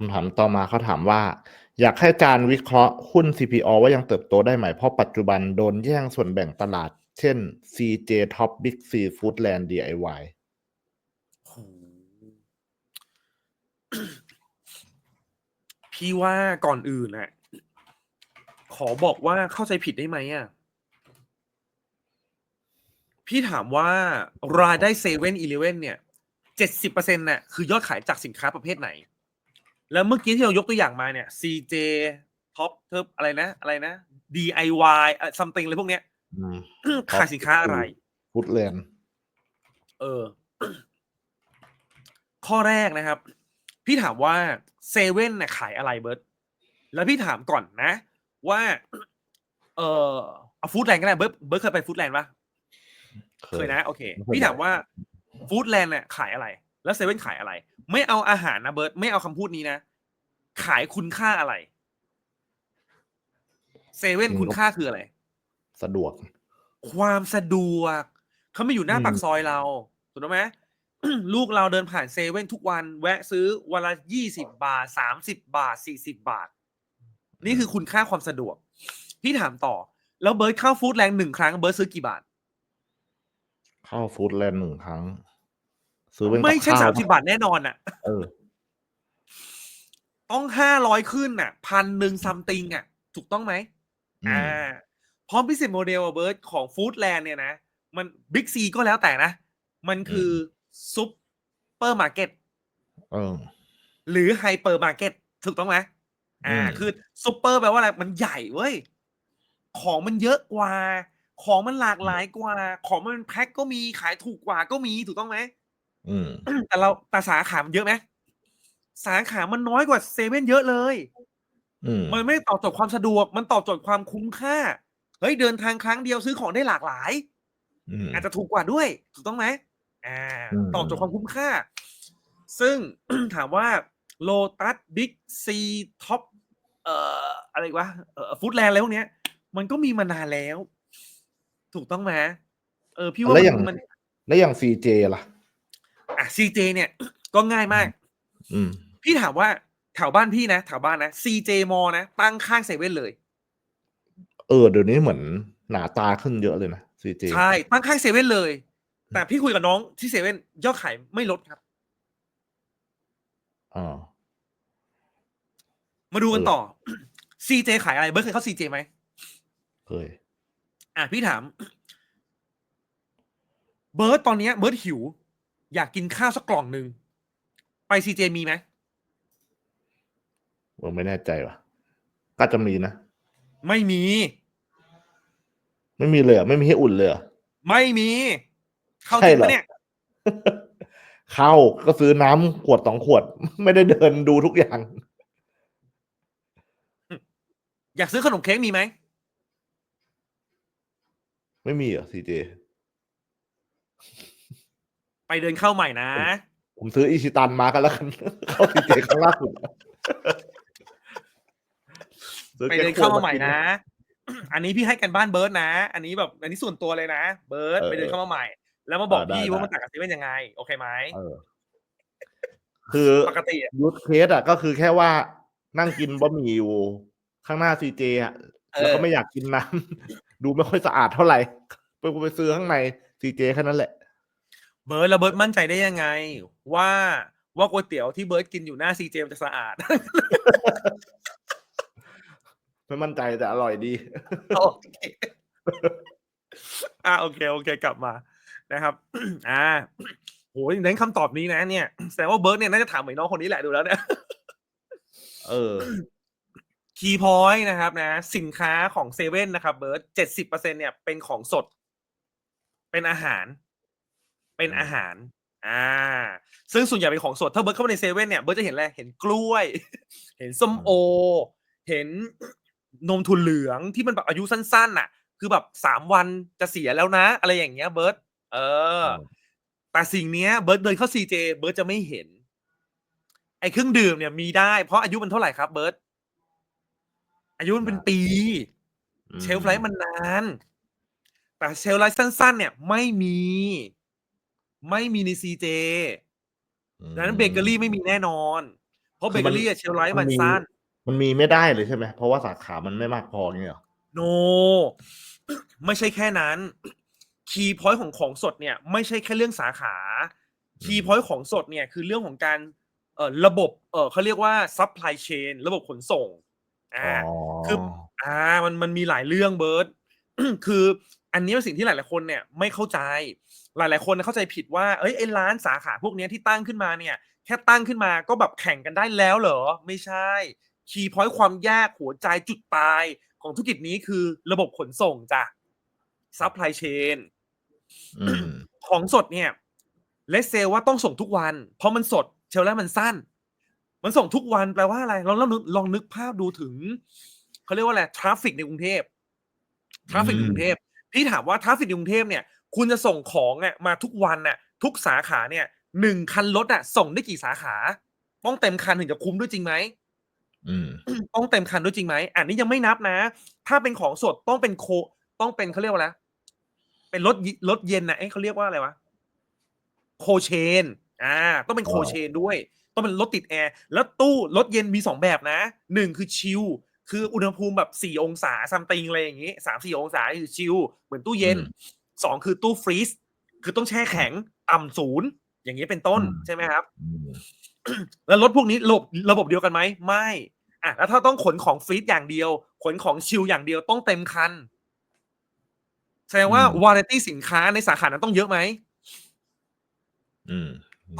คำถามต่อมาเขาถามว่า อยากให้อาจารย์วิเคราะห์หุ้น CPO ว่ายังเติบโตได้ไหม เพราะปัจจุบันโดนแย่งส่วนแบ่งตลาด เช่น CJ Top Big C Foodland DIY พี่ว่าก่อนอื่นน่ะขอบอกว่าเข้าใจผิดได้ไหมอะ พี่ถามว่ารายได้เซเว่นอีเลเว่นเนี่ยเจ็ดสิบเปอร์เซ็นต์น่ะคือยอดขายจากสินค้าประเภทไหน แล้วเมื่อกี้ที่เรายกตัวอย่างมาเนี่ย CJ Top เทิบอะไรนะ อะไรนะ DIY เอ่อ something อะไรพวกเนี้ยอืมขายสินค้าอะไร Foodland เออ ข้อแรกนะครับ พี่ถามว่าเซเว่นเนี่ยขายอะไรเบิร์ตแล้วพี่ถามก่อนนะ ว่า เออเอาฟู้ดแลนด์ก็ได้เบิร์ตเบิร์ตเคยไปฟู้ดแลนด์ปะเคยนะ โอเคไม่เคยพี่ถามไปว่าฟู้ดแลนด์เนี่ยขายอะไร แล้วเซเว่นขายอะไร ไม่เอาอาหารนะเบิร์ตไม่เอาคำพูดนี้นะ ขายคุณค่าอะไรเซเว่นคุณค่าคืออะไร สะดวก ความสะดวก เขาไม่อยู่หน้าอืมปากซอยเราถูกต้องไหมลูกเราเดินผ่านเซเว่นทุกวัน แวะซื้อวันละยี่สิบาทสามสิบาทสี่สิบาท นี่คือคุณค่าความสะดวก พี่ถามต่อ แล้วเบิร์ดเข้าฟู้ดแลนด์หนึ่งครั้งเบิร์ดซื้อกี่บาท เข้า Foodland หนึ่งครั้ง ซื้อเป็นกับไม่ใช่ข้วสามสิบาทแน่นอนอะเออ ต้องห้าร้อยขึ้นน่ะพันหนึ่งซัมติงอะ ถูกต้องไหมอืมอ่า พร้อมพิเศษโมเดลอะเบิร์ดของฟู้ดแลนด์เนี่ยนะ มันบิ๊กซีก็แล้วแต่นะ มันคือซุปเปอร์มาร์เก็ตเออหรือไฮเปอร์มาร์เก็ตถูกต้องไหมอ่าอืมคือซูเปอร์แปลว่าอะไร มันใหญ่เว้ย ของมันเยอะกว่า ของมันหลากหลายกว่า ของมันแพ็คก็มีขายถูกกว่าก็มีถูกต้องไหม อืมแต่เราแต่สาขามันเยอะไหมสาขามันน้อยกว่าเซเว่นเยอะเลย อืมมันไม่ตอบโจทย์ความสะดวก มันตอบโจทย์ความคุ้มค่า เฮ้ยเดินทางครั้งเดียวซื้อของได้หลากหลาย อืมอาจจะถูกกว่าด้วย ถูกต้องไหมอ่าอืมตอบโจทย์ความคุ้มค่า ซึ่ง ถามว่าโลตัสบิ๊กซีท็อปเอ่ออะไรวะเอ่อฟู้ดแลนด์อะไรพวกเนี้ย มันก็มีมานานแล้ว ถูกต้องไหมเออพี่ว่าแล้วมัอย่างนมัน แล้วอย่าง CJ ล่ะ อะซีเจเนี่ยก็ง่ายมาก อืมพี่ถามว่าแถวบ้านพี่นะแถวบ้านนะซีเจมอนะตั้งข้างเซเว่นเลย เออเดี๋ยวนี้เหมือนหนาตาขึ้นเยอะเลยนะ CJ ใช่ตั้งข้างเซเว่นเลย แต่พี่คุยกับน้องที่เซเว่นยอดขายไม่ลดครับอ่ามาดูกันเออต่อซีเจขายอะไรเบิร์ดเคยเข้าซีเจไหมเคยอะพี่ถาม เบิร์ดตอนเนี้ยเบิร์ดหิว อยากกินข้าวสักกล่องหนึ่งไปซีเจมีไหมผมไม่แน่ใจว่ะก็จะมีนะ ไม่มี ไม่มีเลยเหรอไม่มีให้อุ่นเลยเหรอไม่มี เข้าใช่จริงเหรอปะเนี่ย เข้าก็ซื้อน้ำขวดสองขวด ไม่ได้เดินดูทุกอย่าง อยากซื้อขนมเค้กมีไหม ไม่มีเหรอ CJ ไปเดินเข้าใหม่นะ ผมซื้ออิชิตันมากันแล้วกันเข้า CJ ครั้งล่าสุดซื้อไปแก๊เดินขวเข้าดมาใหม่กินะ อันนี้พี่ให้กันบ้านเบิร์ดนะ อันนี้แบบอันนี้ส่วนตัวเลยนะ เบิร์ดเออไปเดินเข้ามาใหม่ แล้วมาบอกเออได้พี่ว่าได้มันต่างกับเซเว่นยังไง โอเคไหมเออคือปกติอะยูทเคสอะก็คือแค่ว่านั่งกินบะหมี่อยู่ ข้างหน้า CJ อะแล้วก็ไม่อยากกินน้ำดูไม่ค่อยสะอาดเท่าไหร่ไปไปซื้อข้างใน CJ แค่นั้นแหละ เบิร์ดแล้วเบิร์ดมั่นใจได้ยังไง ว่าว่าก๋วยเตี๋ยวที่เบิร์ดกินอยู่หน้าซีเจมันจะสะอาด ไม่มั่นใจแต่อร่อยดี โอเคอ่าโอเคโอเคกลับมานะครับ อ่าโหเน้นคำตอบนี้นะ เนี่ยแสดงว่าเบิร์ดเนี่ยน่าจะถามเหมือนน้องคนนี้แหละดูแล้วเนี่ยเออคีย์พอยต์นะครับนะ สินค้าของเซเว่นนะครับเบิร์ดเจ็ดสิบเปอร์เซ็นเนี่ยเป็นของสด เป็นอาหาร เป็นอาหาร อ่า ซึ่งส่วนใหญ่เป็นของสดถ้าเบิร์ดเข้าไปในเซเว่นเนี่ยเบิร์ดจะเห็นอะไรเห็นกล้วย เห็นส้มโอ เห็นนมถั่วเหลืองที่มันแบบอายุสั้นๆน่ะ คือแบบสามวันจะเสียแล้วนะ อะไรอย่างเงี้ย เบิร์ดเอออืมแต่สิ่งเนี้ยเบิร์ดเดินเข้าซีเจเบิร์ดจะไม่เห็น ไอ้เครื่องดื่มเนี่ยมีได้เพราะอายุมันเท่าไหร่ครับ เบิร์ดอายุมันเป็นปี เชลฟ์ไลฟ์มันนาน แต่เชลฟ์ไลฟ์สั้น ๆ เนี่ยไม่มี ไม่มีในซีเจอืมดังนั้นเบเกอรี่ไม่มีแน่นอน เพราะเบเกอรี่อะเชลฟ์ไลฟ์มันสั้น มันมีไม่ได้เลยใช่ไหม เพราะว่าสาขามันไม่มากพออย่างเงี้ยเหรอโน ไม่ใช่แค่นั้น คีย์พอยต์ของของสดเนี่ย ไม่ใช่แค่เรื่องสาขา คีย์พอยต์ของสดเนี่ยคือเรื่องของการเอ่อระบบเออเขาเรียกว่าซัพพลายเชนระบบขนส่งอ่าอ๋อคืออ่ามันมันมีหลายเรื่องเบิร์ตคือ อันนี้เป็นสิ่งที่หลาย ๆ คนเนี่ยไม่เข้าใจ หลาย ๆ คนเข้าใจผิดว่า เอ้ยไอ้ร้านสาขาพวกเนี้ยที่ตั้งขึ้นมาเนี่ย แค่ตั้งขึ้นมาก็แบบแข่งกันได้แล้วเหรอ ไม่ใช่ คีย์พอยต์ความยากหัวใจจุดตายของธุรกิจนี้คือระบบขนส่งจ้ะซัพพลายเชนอืมของสดเนี่ยเลสเซว่าต้องส่งทุกวัน เพราะมันสดเชลแล้วมันสั้น มันส่งทุกวันแปลว่าอะไรลองลองนึกลองนึกภาพดูถึงเขาเรียกว่าอะไรทราฟฟิกในกรุงเทพทราฟฟิกในกรุงเทพ พี่ถามว่าทราฟฟิกในกรุงเทพเนี่ย คุณจะส่งของอะมาทุกวันน่ะ ทุกสาขาเนี่ยหนึ่งคันรถอะ ส่งได้กี่สาขา ต้องเต็มคันถึงจะคุ้มด้วยจริงไหมอืมต้องเต็มคันด้วยจริงไหมอันนี้ยังไม่นับนะ ถ้าเป็นของสดต้องเป็นโค ต้องเป็นเขาเรียกว่าอะไรเป็นรถยิรถเย็นนะเอ้ยเขาเรียกว่าอะไรวะโคเชน อ่า ต้องเป็นโคว้าวเชนด้วย ต้องเป็นรถติดแอร์ แล้วตู้รถเย็นมีสองแบบนะหนึ่งคือชิล คืออุณหภูมิแบบสี่องศาซัมติงอะไรอย่างงี้สามสี่องศาคือชิลเหมือนตู้เย็นสองคือตู้ฟรีซคือต้องแช่แข็งต่ำศูนย์อย่างนี้เป็นต้นอืมใช่ไหมครับอืมแล้วรถพวกนี้ระบบระบบเดียวกันไหมไม่อะแล้วถ้าต้องขนของฟรีซอย่างเดียว ขนของชิลอย่างเดียวต้องเต็มคันแสดงว่าอืมวาไรตี้สินค้าในสาขานั้นต้องเยอะไหมอืม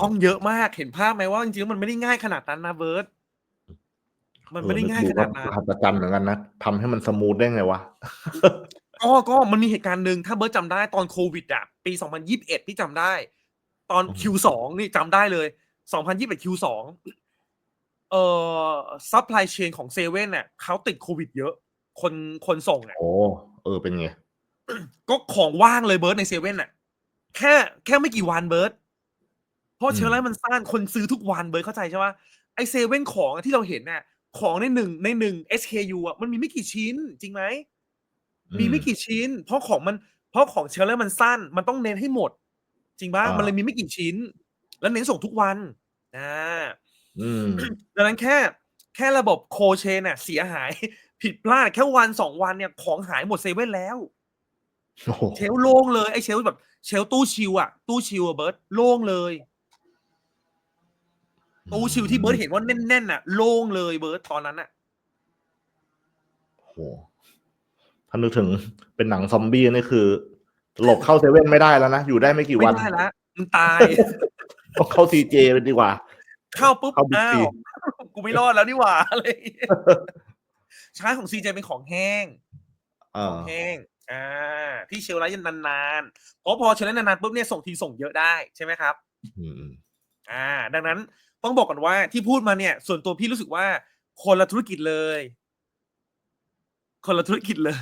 ต้องเยอะมากเห็นภาพไหมว่าจริงๆแล้วมันไม่ได้ง่ายขนาดนั้นนะเบิร์ต มันไม่ได้ง่ายขนาดนั้นหัตถจันเหมือนกันนะทำให้มันสมูทได้ไงวะก็ก็มันมีเหตุการณ์หนึ่งถ้าเบิร์ตจำได้ตอนโควิดอะปี2021พี่จำได้ ตอนอืม Q2 นี่จำได้เลย2021 Q2 เอ่อซัพพลายเชนของเซเว่นเนี่ยเขาติดโควิดเยอะ คนคนส่งอะโอ้เออเป็นไง ก็ของว่างเลยเบิร์ตในเซเว่นอะ แค่แค่ไม่กี่วันเบิร์ตเพราะอืมเชลไลฟ์มันสั้นคนซื้อทุกวันเบิร์ตเข้าใจใช่ปะไอเซเว่นของที่เราเห็นน่ะ ของในหนึ่งในหนึ่ง SKU อะมันมีไม่กี่ชิ้นจริงไหมมีไม่กี่ชิ้น เพราะของมันเพราะของเชลเลอร์มันสั้น มันต้องเน้นให้หมด จริงป่ะอ่ามัมันเลยมีไม่กี่ชิ้น แล้วเน้นส่งทุกวันอ่าอืมดังนั้นแค่แค่ระบบโคเชนน่ะเสียหายผิดพลาดแค่วันสองวันเนี่ยของหายหมดเซเว่นแล้วโอ้โหเชลฟ์โล่งเลยไอ้เชลฟ์แบบเชลฟ์ตู้ชิวอะตู้ชิวอะเบิร์ตโล่งเลย ตู้ชิวที่เบิร์ตเห็นว่าแน่นๆน่ะโล่งเลยเบิร์ตตอนนั้นน่ะโอ้โหถ้านึกถึงเป็นหนังซอมบี้นี่คือ หลบเข้าเซเว่นไม่ได้แล้วนะ อยู่ได้ไม่กี่ไม่วันได้ละมึงตายต้องเข้าซีเจไปดีกว่า เข้าปุ๊บเข้า Big อ้า C วกูไม่รอดแล้วนี่หว่าอะไรอย่างเงี้ยใช้ของซีเจเป็นของแห้งเอขอองแห้งอ่าที่เชลฟ์ไลท์นานๆเพราะพอเชลฟ์ไลท์นานๆปุ๊บเนี่ยส่งทีส่งเยอะได้ใช่ไหมครับอืมอ่า ดังนั้น ต้องบอกก่อนว่าที่พูดมาเนี่ย ส่วนตัวพี่รู้สึกว่าคนละธุรกิจเลย คนละธุรกิจเลย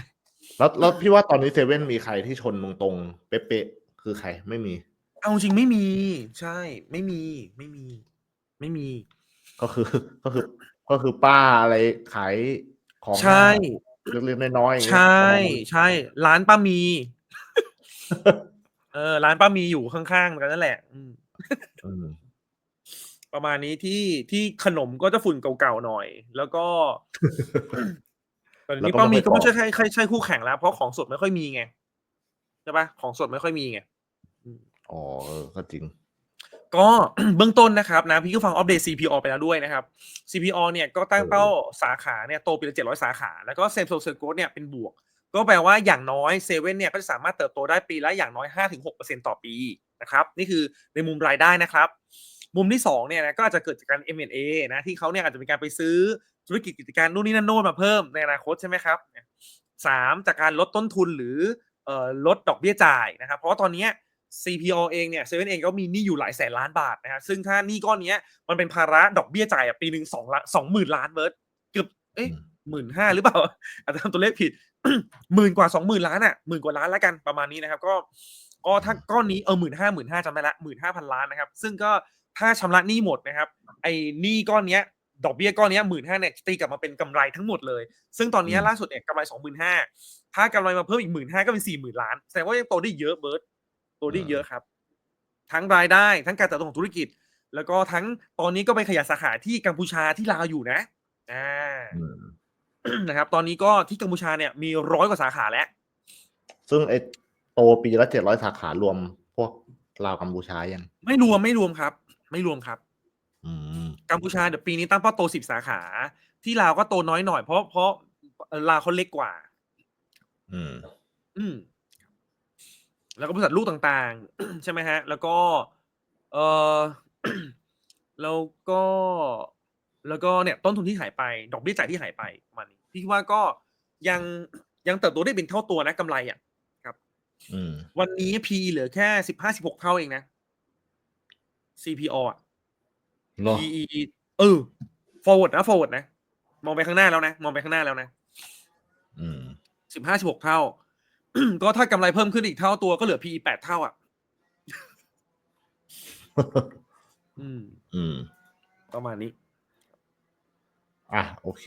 แล้วแล้วพี่ว่าตอนนี้เซเว่นมีใครที่ชนตรงๆเป๊ะๆคือใครไม่มี เอาจริงไม่มี ใช่ ไม่มี ไม่มี ไม่มี ก็คือก็คือก็คือป้าอะไรขายของใช่ เล็กๆน้อยๆอย่างเงี้ยใช่ ใช่ ร้านป้ามี เออ ร้านป้ามีอยู่ข้างๆกันนั่นแหละ อืมอืม ประมาณนี้ที่ที่ขนมก็จะฝุ่นเก่าๆหน่อย แล้วก็ตอนแล้วนี้ก็ป้ามีไม่ก็ไม่ต่อใช่ใช่ใช่ใช่คู่แข่งแล้ว เพราะของสดไม่ค่อยมีไงใช่ปะของสดไม่ค่อยมีไงอ๋อเออก็จริง ก็เบื้องต้นนะครับนะพี่ก็ฟังอัปเดต CPO ไปแล้วด้วยนะครับ CPO เนี่ยก็ตั้งเป้าสาขาเนี่ยโตปีละ700สาขา แล้วก็เซมโซเซอร์โกเนี่ยเป็นบวก ก็แปลว่าอย่างน้อยเซเว่นเนี่ยก็จะสามารถเติบโตได้ปีละอย่างน้อย5-6%ต่อปีนะครับ นี่คือในมุมรายได้นะครับ มุมที่2เนี่ยนะก็อาจจะเกิดจากการ M&A นะที่เขาเนี่ยอาจจะมีการไปซื้อธุรกิจกิจการนู่นนี่นั่นโน่นมาเพิ่มในอนาคตใช่ไหมครับสามจากการลดต้นทุนหรือเอ่อลดดอกเบี้ยจ่ายนะครับ เพราะว่าตอนเนี้ย CPO เองเนี่ยเซเว่นเองก็มีหนี้อยู่หลายแสนล้านบาทนะครับซึ่งถ้าหนี้ก้อนเนี้ยมันเป็นภาระดอกเบี้ยจ่ายอะปีหนึ่งสองละสองหมื่นล้านเบิร์ดเกือบเอ๊ะอืมหมื่นห้าหรือเปล่าอาจจะทำตัวเลขผิดหมื่นกว่าสองหมื่นล้านอะหมื่นกว่าล้านแล้วกันประมาณนี้นะครับ ก็ก็ถ้าก้อนนี้เออหมื่นห้าหมื่นห้าจำได้ละหมื่นห้าพันล้านนะครับ ซึ่งก็ ถ้าชำระหนี้หมดนะครับ ไอ้หนี้ก้อนเนี้ยดอกเบี้ยก้อนเนี้หมื่นห้าเนี่ยตีกลับมาเป็นกำไรทั้งหมดเลย ซึ่งตอนเนี้ยอืมล่าสุดเนี่ยกำไรสองหมื่นห้าถ้ากำไรมาเพิ่มอีกหมื่นห้าก็เป็นสี่หมื่นล้านแสดงว่ายังโตได้เยอะเบิร์ตโตได้เยอะครับ ทั้งรายได้ทั้งการเติบโตของธุรกิจ แล้วก็ทั้งตอนนี้ก็ไปขยายสาขาที่กัมพูชาที่ลาวอยู่นะอ่าอืมนะครับ ตอนนี้ก็ที่กัมพูชาเนี่ยมีร้อยกว่าสาขาแล้ว ซึ่งไอโตปีละเจ็ดร้อยสาขารวมพวกลาวกัมพูชายัง ไม่รวมไม่รวมครับ ไม่รวมครับอืมกัมพูชาเดี๋ยวปีนี้ตั้งเป้าโตสิบสาขา ที่ลาวก็โตน้อยหน่อยเพราะเพราะเอ่อลาวเขาเล็กกว่า อืม อืม แล้วก็บริษัทลูกต่างๆ ใช่ไหมฮะ แล้วก็ เออแล้วก็ แล้วก็เนี่ย ต้นทุนที่หายไป ดอกเบี้ยจ่ายที่หายไปประมาณนี้พี่คิดว่าก็ยังยังเติบโตได้เป็นเท่าตัวนะกำไรอะอืมวันนี้ P เหลือแค่สิบห้าสิบหกเท่าเองนะ CPO อะเนอะ PE เออ forward นะ forward นะ มองไปข้างหน้าแล้วนะ มองไปข้างหน้าแล้วนะอืมสิบห้าสิบหกเท่า ก็ถ้ากำไรเพิ่มขึ้นอีกเท่าตัวก็เหลือ PE แปดเท่าอะ อืม อืม ประมาณนี้ อะ โอเค